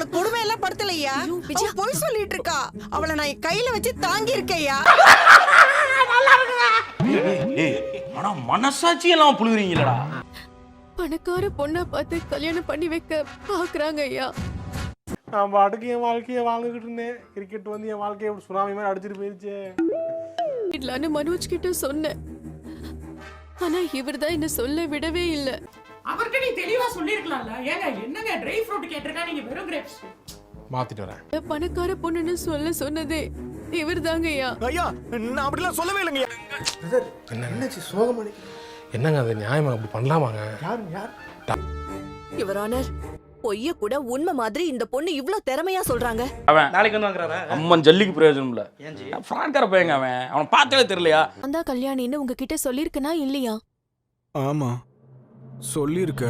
அவளுக்கு கொடுமை எல்லாம் படுத்தலையா அவ பொய் சொல்லிட்டு இருக்கா அவளை நான் என் கையில வச்சு தாங்கி இருக்கேயா ஆனா மனசாட்சி எல்லாம் புழுகுறீங்களடா. பணக்கார பொண்ணை பார்த்து கல்யாணம் பண்ணி வைக்க பாக்குறாங்க ஐயா. நான் பாட்டுக்கு என் வாழ்க்கையை வாழ்ந்துகிட்டு இருந்தேன். கிரிக்கெட் வந்து என் வாழ்க்கையை சுனாமி மாதிரி அடிச்சிட்டு போயிருச்சே. இல்லன்னு மனோஜ் கிட்ட சொன்னேன். ஆனா இவர் தான் என்ன சொல்ல விடவே இல்லை. அவர்கிட்ட நீ தெளிவா சொல்லிருக்கலாம்ல ஏங்க என்னங்க ட்ரை ஃப்ரூட் கேட்டிருக்கா? நீங்க வெறும் கிரேப்ஸ் மாத்திட்டு வரேன். பணக்கார பொண்ணுன்னு சொல்ல சொன்னதே இவர் தாங்க ஐயா. ஐயா நான் அப்படிலாம் சொல்லவே இல்லைங்க. என்னாச்சு? சோகமணி என்னங்க அது? நியாயமா? அப்படி பண்ணலாமாங்க? யார் யார்? யுவர் ஆனர் பொய்ய கூட உண்மை மாதிரி இந்த பொண்ணு இவ்ளோ திறமையா சொல்றாங்க. அவன் நாளைக்கு வந்து வாங்குறாரா? அம்மன் ஜல்லிக்கு பிரயோஜனம் இல்ல ஃப்ராங்கார பையங்க அவன். அவனை பார்த்தாலே தெரியலையா? தான் கல்யாணின்னு உங்ககிட்ட சொல்லிருக்கனா இல்லையா? ஆமா. சொல்லியிருக்க.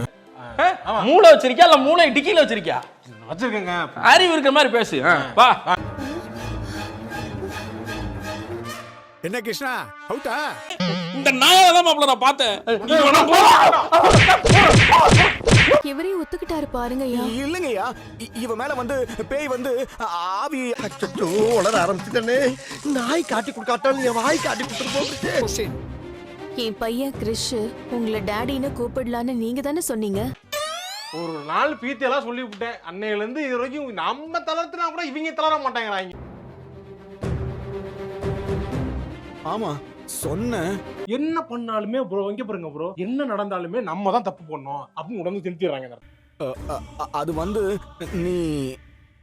மூளை வச்சிருக்கியா? இல்ல மூளை டிக்கில வச்சிருக்கியா? வச்சிருக்கேங்க. அறிவு இருக்கிற மாதிரி பேசு. வா. என்ன கிருஷ்ணா? அவுட்டா? இந்த நாயை தான் மாப்பிள்ள நான் பார்த்தேன். இவரே ஒத்துக்கிட்டாரு பாருங்க இல்லைங்கய்யா. இ- இவ மேல வந்து பேய் வந்து ஆவி அச்சோ உளர ஆரம்பிச்சுட்டனே. நாய் காட்டி கொடுக்காட்டாலும் என் வாய் காட்டி கொடுத்துட்டு போகுது என் பையன் கிறிஷ் உங்களை டேடின்னு கூப்பிடலான்னு நீங்க தானே சொன்னீங்க? ஒரு நாள் பீத்தியெல்லாம் சொல்லி விட்டேன் அன்னையில இருந்து இது வரைக்கும் நம்ம தளர்த்துனா கூட இவங்க தளர மாட்டாங்கிறாங்க ஆமா சொன்னேன். என்ன பண்ணாலுமே ப்ரோ இங்க பாருங்க ப்ரோ என்ன நடந்தாலுமே நம்ம தான் தப்பு பண்ணோம் அப்படின்னு உடம்பு திருத்திடுறாங்க அது வந்து நீ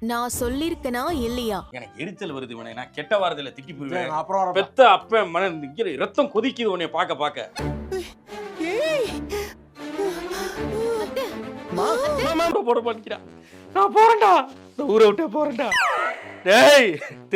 நான் சொல்லிருக்கனா இல்லையா எனக்கு எரிச்சல் வருது இவனை நான் கெட்ட வாரத்துல திக்கி போயிருவேன் நான் அப்புறம். பெத்த அப்ப மன நிக்கிற ரத்தம் கொதிக்குது உன்னை பார்க்க பார்க்க போட போட பண்ணிக்கிறான் நான் போறேன்டா இந்த ஊரை விட்டே போறேன்டா டேய் திரு